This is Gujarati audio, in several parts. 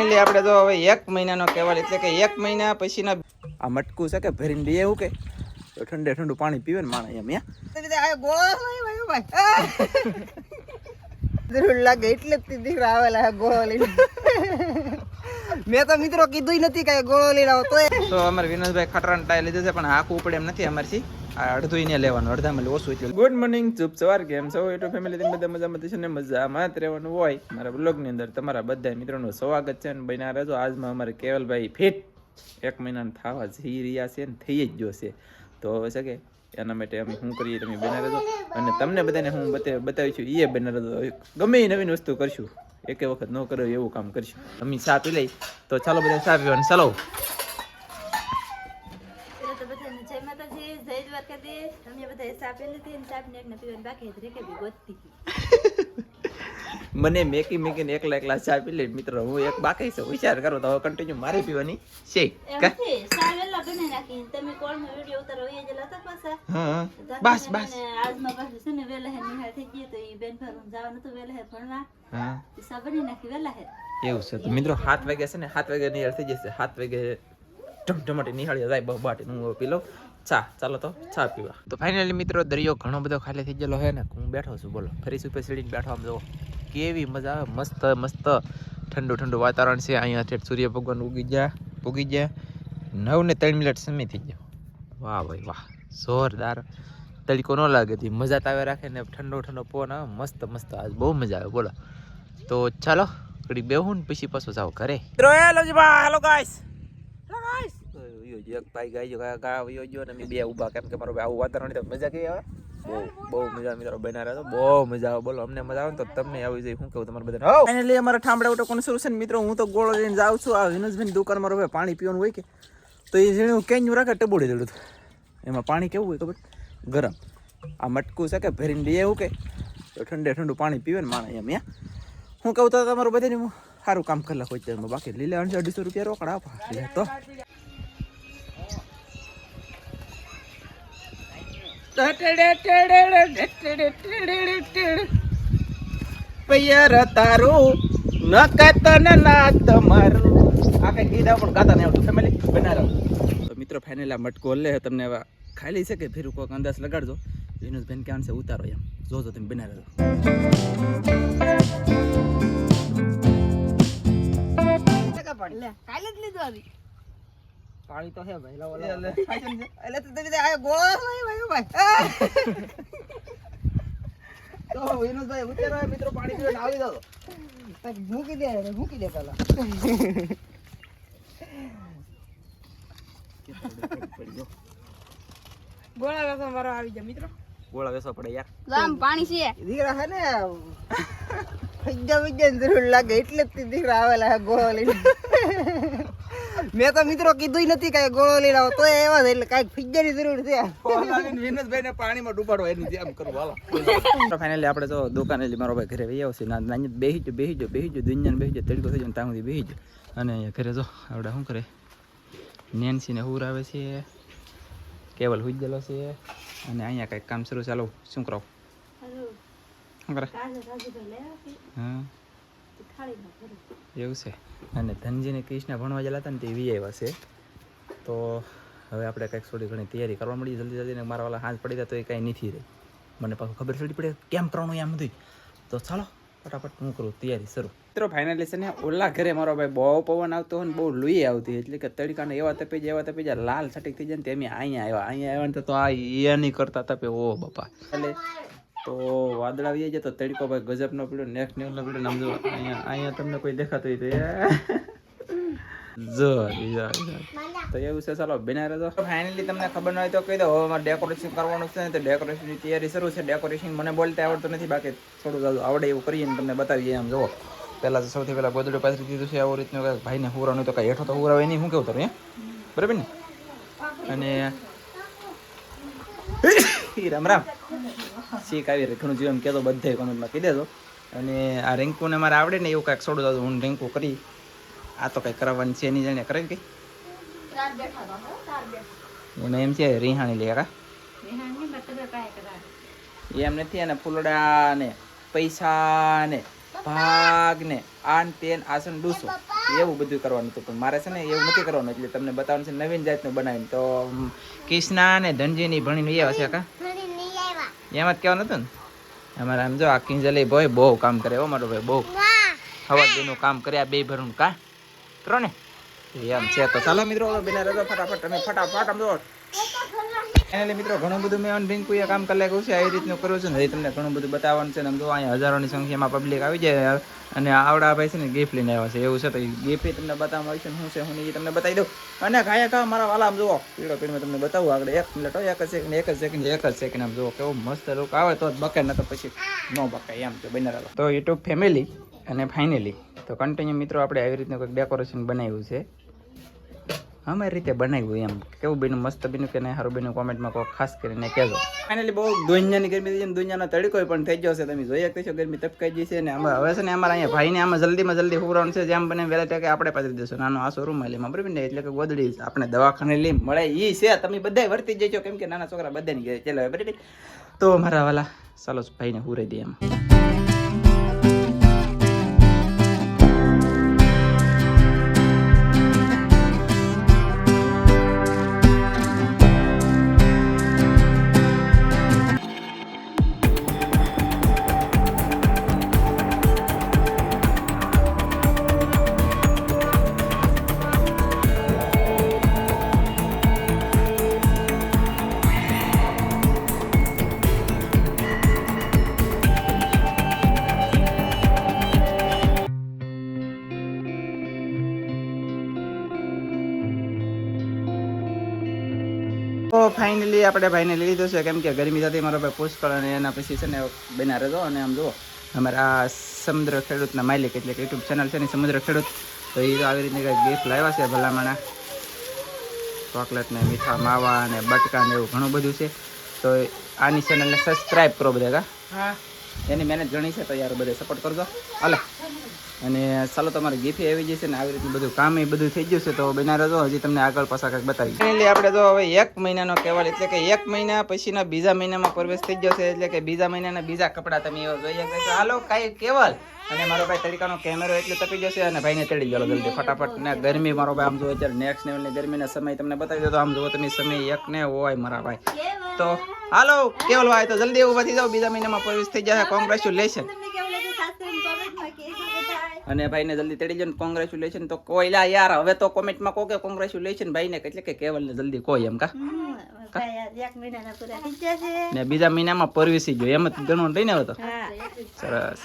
ફાઇનલી આપણે તો હવે એક મહિનાનો કહેવાય એટલે કે એક મહિના પછીના આ મટકું છે કે ભરીને લઈએ એવું કે? તો ઠંડે ઠંડુ પાણી પીવે ને માણસ એમ જરૂર લાગે એટલે જ દીકરા આવેલા ગોળો લઈને. મેં તો મિત્રો કીધું નથી કે ગોળો લઈને આવો તોય. તો અમારે વિનોદભાઈ ખટરાન ટાઈ લીધું છે પણ આખું ઉપડે એમ નથી અમારથી. અડધું એને લેવાનું અડધામાં ઓછું એટલે. ગુડ મોર્નિંગ શુભ સવાર કેમ છો? યુટ્યુબ ફેમિલી બધા મજામાં થશે ને મજામાં જ રહેવાનું હોય. મારા બ્લોગની અંદર તમારા બધા મિત્રોનું સ્વાગત છે અને બન્યા રહેજો. આજમાં અમારે કેવલભાઈ ફિટ એક મહિનાના થવા જઈ રહ્યા છે ને થઈ જ જોશે તો હવે છે એના માટે અમે શું કરીએ તમે બના રહેજો. અને તમને બધાને હું બતાવી છું એ બના રહેજો. ગમે એ નવીન વસ્તુ કરશું. એકે વખત ન કરો એવું કામ કરશું. અમે ચા પી લઈ. તો ચાલો બધા ચા પીવાનું. ચાલો. મને મેકી મેકીને એકલા એકલા ચા પી લે મિત્ર હું એક બાકી છે વિચાર કરો તો કન્ટિન્યુ મારે પીવાની છે. બસ બસ. એવું છે તો મિત્રો સાત વાગે છે ને સાત વાગે નિહાળ થઈ જશે. સાત વાગે ટમટમાટી નિહાળી જાય બહુ બાટી હું પી લઉં ચા ચાલો તો ચા પીવા. તો ફાઇનલી મિત્રો દરિયો ઘણો બધો ખાલી થઈ ગયેલો છે ને હું બેઠો છું બોલો. ફરી સુપે સીડીને બેઠો આમ જો કેવી મજા આવે મસ્ત મસ્ત ઠંડુ ઠંડુ વાતાવરણ છે. અહીંયા ઠેઠ સૂર્ય ભગવાન ઉગી ગયા ઉગી ગયા. નવ ને ત્રણ મિનિટ સમય થઈ ગયો. વાહ ભાઈ વાહ જોરદાર. તડકો ન લાગે તી મજા તાવે રાખે ને ઠંડો ઠંડો પવન આવે મસ્ત મસ્ત. આજ બહુ મજા આવે બોલો. તો ચાલો ઘડી બેહું ને પછી પાછું જાઓ ઘરે. હેલો ગાઈસ એક ભાઈ ગાઈ ગયો ગા વયો ગયો ને બે ઊભા. કેમ કે મારો ભાઈ આવું વાતાવરણ તો મજા કઈ આવે? બહુ બહુ મજા મિત્રો બના રહ્યો બહુ મજા આવે. બોલો, અમને મજા આવે તો તમને આવી જાય. હું કહું તમારે બધાને? ફાઇનલી અમારા ઠામડા ઉટો કોણ સોલ્યુશન મિત્રો, હું તો ગોળો લઈને જાઉં છું. આ વિનોદભાઈ દુકાન મારો ભાઈ પાણી પીવાનું હોય કે, તો એ જેણે કેન્યુ રાખે, ટબોડી દેડું એમાં પાણી કેવું હોય ખબર? ગરમ. આ મટકું છે કે ભરીને લઈ આવું કે, તો ઠંડે ઠંડુ પાણી પીવે ને માણસ એમ હું કહું તો તમારું બધાને હું સારું કામ કરેલા હોય બાકી લીલા અઢીસો રૂપિયા રોકડા આપા. તો. પૈયર તારું ન કતન ના તમારું આ કઈ ગીત પણ ગાતા નહીં આવતું. ફેમિલી બના રહો. તો મિત્રો ફાઇનલ આ મટકો લે તમને હવે ખાલી છે કે ફેર કોઈક અંદાજ લગાડજો? વિનોદભાઈ ક્યાં છે? ઉતારો એમ. જોજો તમે બના રહો. કાલે જ લીધો આવી. પાણી તો હે ભાઈ લાવો લે, લે. એટલે તો તમે આ ગોળો ભાઈ ભાઈ ભાઈ તો વિનોદભાઈ ઉતરો મિત્રો પાણી પીને આવી જાવ મૂકી દે રે મૂકી દે પેલા. ગોળા વેસો મારો આવી જાય મિત્રો. ગોળા વેસો પડે યાર. આમ પાણી છે. દીકરા હે ને ફૈજા ફૈજા જરૂર લાગે એટલે જ દીકરા આવેલા ગોળો લઈને. મેં તો મિત્રો કીધું નથી કાંઈ ગોળો લઈ આવો તો એવા એટલે કાંઈક ફિજાની જરૂર છે. વિનોદભાઈ ને પાણીમાં ડૂબાડો એની જેમ કરવું હાલો. ફાઇનલી આપણે તો દુકાને મારો ભાઈ ઘરે વહી આવશે. ના નાની બેહી જો બેહી જો બેહી જો દુનિયાને બેહી જો તડકો થઈ જાય ત્યાં સુધી બેહી જો અને અહીંયા ઘરે જો આપણે શું કરે? નેન્સી ને હુર આવે છે કેવલ હુઈ ગયેલો છે. અને અહીંયા કંઈક કામ શરૂ ચાલો શું કરો? શું કરે? હા. એવું છે. અને ધનજીને કૃષ્ણ ભણવા ગયેલા હતા ને તે વી આવ્યા છે તો હવે આપણે કંઈક થોડી ઘણી તૈયારી કરવા મળી જલ્દી જલ્દી ને મારા વાળા હાથ પડી જાય તો એ કાંઈ નથી રહે. મને પાછું ખબર પડી પડે કેમ કરવાનું એમ બધું તો ચાલો, ફટાફટ હું કરું તૈયારી શરૂ. મિત્રો ફાઇનલી છે ને ઓલા ઘરે મારો ભાઈ બહુ પવન આવતો હોય ને બહુ લુઈ આવતી એટલે કે તડકાને એવા તપી જાય એવા તપી જાય લાલ છટીક થઈ જાય ને તેમ અહીંયા આવ્યા. અહીંયા આવ્યા ને તો આ એ નહીં કરતા તપે. ઓ બાપા. એટલે તો વાદળ આવી જાય તો તડકો ભાઈ ગજબનો પીડ્યો નેક્સ્ટ લેવલનો પીડ્યો નામ જો અહીંયા અહીંયા તમને કોઈ દેખાતો હોય તો જો જો, જો. તો એવું છે ચાલો બિના રહેજો ફાઇનલી તમને ખબર ન હોય તો કહી દો હવે મારે ડેકોરેશન કરવાનું છે ને તો ડેકોરેશનની તૈયારી શરૂ છે. ડેકોરેશન મને બોલતા આવડતું નથી બાકી થોડું જાજુ આવડે એવું કરીએ ને તમને બતાવીએ આમ જુઓ. પહેલાં તો સૌથી પહેલાં ગોદડું પાથરી દીધું છે આવું રીતનું કાંઈ ભાઈને હુરાનું તો કાંઈ હેઠો તો હુરાવે નહીં શું કેવું તમે? બરાબર ને? અને રામ રામ. શીખ આવી રહી. ઘણું જીવન કહેતો બધે કોમેન્ટમાં કહી દેજો. અને આ રેન્કુને મારે આવડે ને એવું કાંઈક છોડું દાદુ હું રેન્કુ કરી. આ તો કંઈ કરવાની છે એની જાણે કરે કઈ એને એમ છે રિહાણી લે કા ની એમ નથી અને ફૂલડા ને પૈસા ને ભાગ ને આન તેન આસન ડૂસો. એવું બધું કરવાનું હતું પણ મારે છે ને એવું નથી કરવાનું એટલે તમને બતાવવાનું છે નવીન જાતનું બનાવીને. તો કિષ્ના અને ધનજીની ભણીને એ હશે કા એમ જ કહેવાનું હતું ને? અમારે જો આ કિંજલે ભાઈ બહુ કામ કરે હો મારો ભાઈ, બહુ. હવા દીનું કામ કર્યા બે ભરું કા? કરો ને? એમ છે તો ચાલો મિત્રો બેના રજો ફટાફટ, તમે ફટાફટ આમ ફાઇનલી મિત્રો ઘણું બધું મેં રિંકુએ કામ કરી લાગ્યું છે. આવી રીતનું કરું છું ને તમને ઘણું બધું બતાવવાનું છે ને જો અહીંયા હજારોની સંખ્યામાં પબ્લિક આવી જાય અને આવડા ભાઈ છે ને ગિફ્ટ લઈને આવ્યા છે. એવું છે તો ગિફ્ટ તમને બતાવવામાં આવી છે શું છે, હું એ તમને બતાવી દઉં. અને ખાયા ખા મારા વાલા, આમ જુઓ પીળો પીળો તમને બતાવું. આગળ એક મિનિટ એક જ સેકન્ડ એક જ સેકન્ડ એક જ સેકન્ડ આમ જુઓ કેવો મસ્ત લુક આવે, તો જ બકે ન તો પછી ન બકાય એમ છે બને તો યુટ્યુબ ફેમિલી અને ફાઇનલી તો કન્ટિન્યુ મિત્રો, આપણે આવી રીતનું કંઈક ડેકોરેશન બનાવ્યું છે. અમારી રીતે બનાવ્યું એમ. કેવું બીનું મસ્ત બીનું કે નહીં? સારું બીનું કોમેન્ટમાં કોઈ ખાસ કરીને કહેજો. ફાઇનલી બહુ દુનિયાની ગરમી થઈ છે દુનિયાનો તડકો પણ થઈ છે. તમે જોઈ શકતા છો, ગરમી તપકાઈ ગઈ છે ને અમે હવે છે ને અમારા અહીંયા ભાઈને આમાં જલ્દીમાં જલ્દી હુરાવાનું છે. જેમ બને વહેલા તકે આપણે પાછી દઈશું. નાનો આ શોરૂમ લઈ બરાબર ને? એટલે કે ગોદડી આપણે દવાખાને લઈ મળે એ છે. તમે બધા વર્તી જજો, કેમ કે નાના છોકરા બધાની ઘરે ચાલો બરાબર? તો મારા વાલા, ચાલો ભાઈને હુરાઈ દે એમ. ફાઇનલી આપણે ભાઈને લઈ લીધો છે. કેમ કે ગરમી થતી મારો ભાઈ પુષ્કળ અને એના પછી છે ને બના રહેજો. અને આમ જુઓ અમારા આ સમુદ્ર ખેડૂતના માલિક એટલે કે યુટ્યુબ ચેનલ છે ને સમુદ્ર ખેડૂત. તો એ આવી રીતે કંઈક ગિફ્ટ લાવ્યા છે ભલામણા. ચોકલેટ ને મીઠા માવા અને બટકા ને એવું ઘણું બધું છે. તો આની ચેનલને સબસ્ક્રાઈબ કરો બધા હા. એની મહેનત ઘણી છે તો યાર બધે સપોર્ટ કરજો. હાલે. અને ચાલો તમારે ગીફી આવી જશે ને આવી રીતનું બધું કામ એ બધું થઈ ગયું છે તો બના રહેજો હજી તમને આગળ પાછા કંઈક બતાવી ફાઇનલી આપણે જો હવે એક મહિનાનો કહેવાય, એટલે કે એક મહિના પછીના બીજા મહિનામાં પ્રવેશ થઈ ગયો છે એટલે કે બીજા મહિનાના બીજા કપડાં તમે એવા જોઈ શકો છો. હાલો, કાંઈ કેવલ. અને મારો ભાઈ તરીકાનો કેમેરો એટલે તપી જશે અને ભાઈને તેડી ગયો જલ્દી ફટાફટ. ને ગરમી મારો ભાઈ, આમ જોવો અત્યારે નેક્સ્ટ લેવલની ગરમીના સમય તમને બતાવી દો તો આમ જોવો તમે સમય એક ને હોય મારા ભાઈ. તો હાલો, કેવલ ભાઈ તો જલ્દી એવું વધી જાઓ, બીજા મહિનામાં પ્રવેશ થઈ જશે. કોંગ્રેચ્યુલેશન તમને કેવું લાગે ખાસ કરીને કોમેન્ટમાં કહેજો બધાય અને ભાઈને જલ્દી તેડી જાય કોંગ્રેચ્યુલેશન તો કોઈ લા યાર હવે તો કોમેન્ટમાં કહો કે કોંગ્રેચ્યુલેશન ભાઈને એટલે કે કેવલને જલ્દી કોઈ એમ કા? ને બીજા મહિનામાં પરવીસી ગયો એમ જ ગણવાનું લઈને હવે તો? સરસ.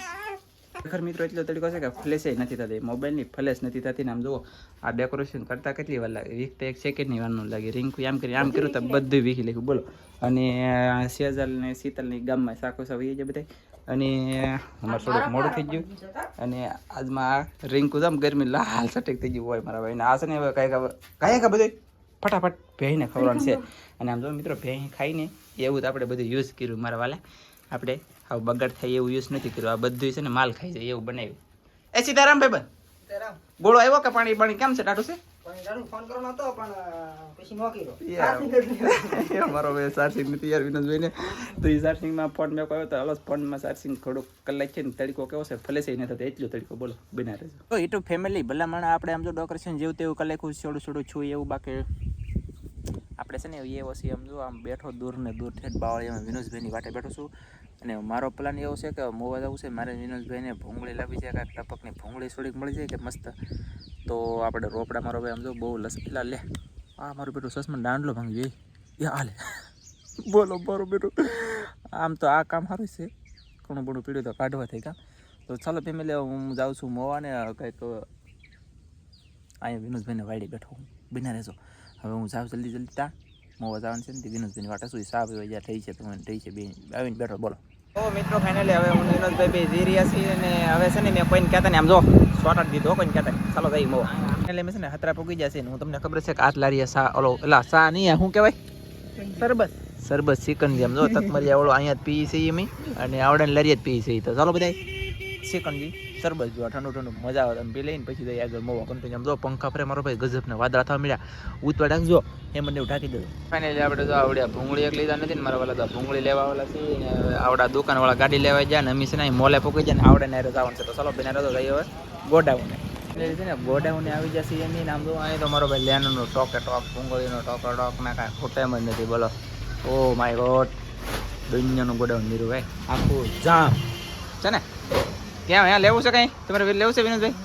ખરેખર મિત્રો એટલો તડકો છે કે ફ્લેશ નથી થતી મોબાઈલની ફ્લેશ નથી થતી ને આમ જુઓ આ ડેકોરેશન કરતા કેટલી વાર લાગે? વીક તો એક સેકન્ડની વારનું લાગે. રિંકુ આમ કરી આમ કર્યું તો બધું વીખી લખ્યું બોલો. અને સેજલ ને શીતલની ગામમાં સાકો સાવ એ જે બધા અને અમારે થોડુંક મોડું થઈ ગયું. અને આજમાં આ રિંકુ જામ ગરમી લાલ સટેક થઈ ગયું હોય મારા ભાઈને. આ છે ને હવે કાંઈક કાંઈ કાંઈક બધું ફટાફટ ભેંને ખવડાવવાનું છે. અને આમ જો મિત્રો ભેં ખાઈને એવું તો આપણે બધું યુઝ કર્યું મારા વાલા. આપણે આવું બગાડ થાય એવું યુઝ નથી કર્યું. આ બધું છે ને માલ ખાઈ જાય એવું બનાવ્યું. એ સીતારામ ભાઈ બન ગોળો આવ્યો કે પાણી પાણી કેમ છે? ટાટું છે? ફોન કરવાનો હતો પણ પછી નો કર્યો. યાર. ભાઈ ચાર્જિંગ નથી યાર વિનોદભાઈ ને તો એ ચાર્જિંગમાં ફોન મેં કહ્યો તો હલો ફોનમાં ચાર્જિંગ થોડુંક કલાક છે ને તડકો કેવો છે ફલે છે નથી એટલો તડકો બોલો બના રહેજો. તો ફેમિલી ભલામણ આપણે આમ જો ડેકોરેશન જેવું તેવું કલાક છોડું છોડું છું એવું બાકી આપણે છે ને એ વસી આમ જો આમ બેઠો દૂર ને દૂર ઠેઠ બાવળીમાં વિનોદભાઈની વાટે બેઠો છું. અને મારો પ્લાન એવો છે કે મોવા જવું છે મારે વિનોદભાઈને ભૂંગળી લાવી છે કાંઈક ટપકની ભૂંગળી થોડીક મળી જાય કે મસ્ત તો આપણે રોપડા મારો ભાઈ આમ જો, બહુ લસકેલા, લે. આ મારું બેટું સસમાં દાંડલો ભાંગી જોઈએ એ હાલે. બોલો, મારું બેટું. આમ તો આ કામ સારું છે. ઘણું બધું પીડ્યું તો કાઢવા થઈ કામ તો ચાલો ફેમિલી હું જાઉં છું મોવાને કંઈક અહીંયા વિનોદભાઈને વાડી બેઠો હું. બિના રહેજો. હવે હું જાઉં જલ્દી જલ્દી તા. મોવા જવાનું છે ને તે વિનોદભાઈની વાટા. શું સાફ થઈ છે, તો થઈ છે બે આવીને બેઠો, બોલો. ઓ મિત્રો ફાઇનલી હવે હું વિનોદભાઈ બે જઈ રહ્યા છીએ અને હવે છે ને મેં કોઈને કહેતા ને આમ જો શોર્ટ દીધો કોઈને કહેતા ચાલો જઈ મો એટલે મેં છે ને હતરા પૂગી જશે ને હું તમને ખબર છે કે આટ લારીએ સા ઓલો એલા સા નહીં શું કહેવાય? સરબત. સરબત સિકન જેમ જો તકમરિયા વાળો અહીંયા જ પી છે અમે અને આવડે લરીએ જ પી છે તો ચાલો બધા સિકનજી સરબત જો ઠંડુ ઠંડુ મજા આવે તમે પી લઈને પછી જઈ આગળ મોવા. કન્ટિન્યુ આમ જો પંખા ફરે, મારો ભાઈ ગજબ ને વાદળા થવા મળ્યા ઉતવા ઢાંકજો એ મને એવું ઢાંકી દેજો. ફાઇનલી આપણે તો આવડ્યા ભૂંગળી એક લીધા નથી ને મારા વાલા તો ભૂંગળી લેવા વાળા છે ને આવડા દુકાનવાળા ગાડી લેવા જાય ને અમી છે અહીં મોલે પોકી જાય ને આવડે ને જવાનું છે. તો ચાલો બેના રજો જઈએ હવે ગોડાઉન. છે ને ગોડાઉને આવી જશે એની નામ જો, અહીં તો મારો ભાઈ લેનનો ટોકે ટોક, ભૂંગળીનો ટોકે ટોક, ના કાંઈ ખોટા એમ જ નથી બોલો. ઓ માય ગોડ દુનિયાનું ગોડાઉન નીરુ, ભાઈ. આખું જામ. છે ને? ક્યાં અહીંયા લેવું છે કઈ? તમારે લેવું છે વિનોદભાઈ?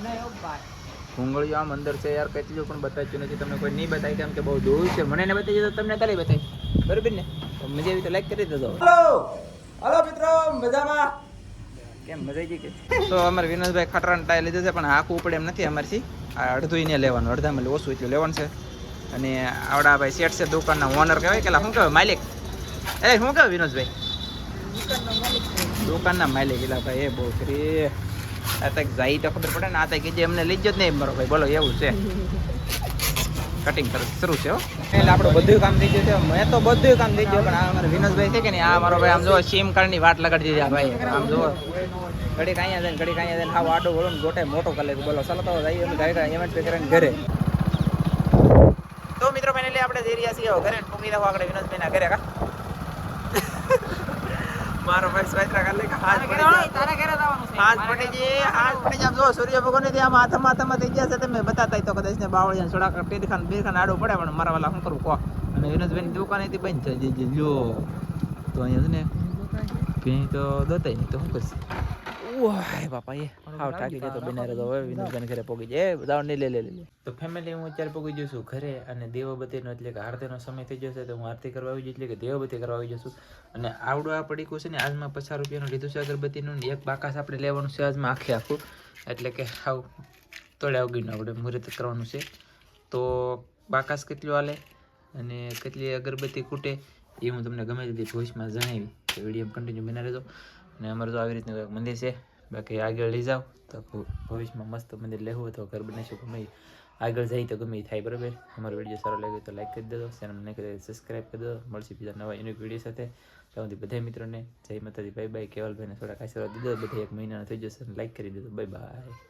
ભૂંગળીઓ આમ અંદર છે યાર કેટલું પણ બતાવ્યું નથી તમને કોઈ નહીં બતાવી કેમ કે બહુ દૂર છે. મને ને બતાવી તો તમને તારી બતાવી. બરોબર ને? તો મજા આવી તો લાઈક કરી દેજો. હલો હલો મિત્રો મજામાં? કેમ મજા આવી ગઈ કે? તો અમારે વિનોદભાઈ ખટરાન ટાઈ લીધો છે પણ આખું ઉપડે એમ નથી અમારથી. આ અડધું એને લેવાનું અડધામાં ઓછું એટલું લેવાનું છે. અને આવડા ભાઈ શેઠ છે દુકાનના ઓનર કહેવાય કે શું કહેવાય માલિક? એ શું કહેવાય વિનોદભાઈ? દુકાનના માલિક એટલે ભાઈ, એ બહુ કરી આ તક જાય તો ખબર પડે ને, આ તક જે અમને લઈ જ નહીં મારો ભાઈ. બોલો, એવું છે. કટિંગ શરૂ છે એટલે આપણું બધું કામ થઈ ગયું છે. મેં તો બધું કામ થઈ ગયું, પણ આ અમારે વિનોદભાઈ છે કે નહીં, આ મારો ભાઈ, આમ જો સીમ કાર્ડની વાટ લગાડી દીધી ભાઈ આમ જો ઘડી કાંઈ જાય ઘડી કાંઈ આવે હાવ આડો બોલો ગોટે મોટો કરે બોલો, ચાલો તો જઈએ, અમે ગાડી એમ જ કરીને ઘરે. તો મિત્રો ફાઇનલી આપણે જઈ રહ્યા છીએ. ઘરે ટૂંકી દો આગળ વિનોદભાઈના ઘરે, કા? મારો ભાઈ સ્વાઈત્રા કરી લે હાથ પડી જાય હાથ પડી જાય હાથ પડી જાય જો સૂર્ય ભગવાન ને આમ હાથમાં હાથમાં થઈ ગયા છે તમે બતાતા તો કદાચ ને બાવળિયા સોડા પેડખાન બેડખાન આડો પડે પણ મારા વાલા શું કરું કહો. અને વિનોદભાઈની દુકાન હતી બંધ થઈ જઈ જો તો અહીંયા છે ને ભેં તો દોતાઈ નહીં તો શું કરશે? ઓય બાપા એ. હાવ ટાકી જતો બનારે તો હવે વિનોદભાઈ ઘરે પોગી જાય. દાવ ને લે લે લે. તો ફેમિલી હું અત્યારે પોગી જઉં છું ઘરે અને દેવબતીનો એટલે કે આરતીનો સમય થઈ જશે તો હું આરતી કરવા આવી જઉં એટલે કે દેવબતી કરવા આવી જશું અને આવડું આ પડીકું છે ને આજમાં પચાસ રૂપિયાનું લીધું છે અગરબત્તીનું ને એક બાકાસ આપણે લેવાનું છે આજમાં આખે આખું. એટલે કે હાવ તોડ્યા વગરનું આપણે મુહૂર્ત કરવાનું છે. તો બાકાસ કેટલું હાલે અને કેટલી અગરબત્તી ખૂટે એ હું તમને ગમે તેટલી ભવિષ્યમાં જણાવી. તો વીડિયો કન્ટિન્યુ બના રહેજો. અને અમારે તો આવી રીતનું મંદિર છે. બાકી આગળ લઈ જાઓ. તો ભવિષ્યમાં મસ્ત મંદિર લેવું હોય તો ઘર બનાવીશું ગમે આગળ જાય તો ગમે થાય, બરાબર? અમારો વીડિયો સારો લાગ્યો તો લાઈક કરી દેજો. ચેનલને કરી સબસ્ક્રાઈબ કરી દો મળશે બીજા નવા યુનિક વીડિયો સાથે. ત્યાં સુધી બધા મિત્રોને જય માતાજી બાય બાય કેવલભાઈને થોડાક આશીર્વાદ દીધો. બધા એક મહિનાનો થઈ જશે લાઈક કરી દેજો બાય બાય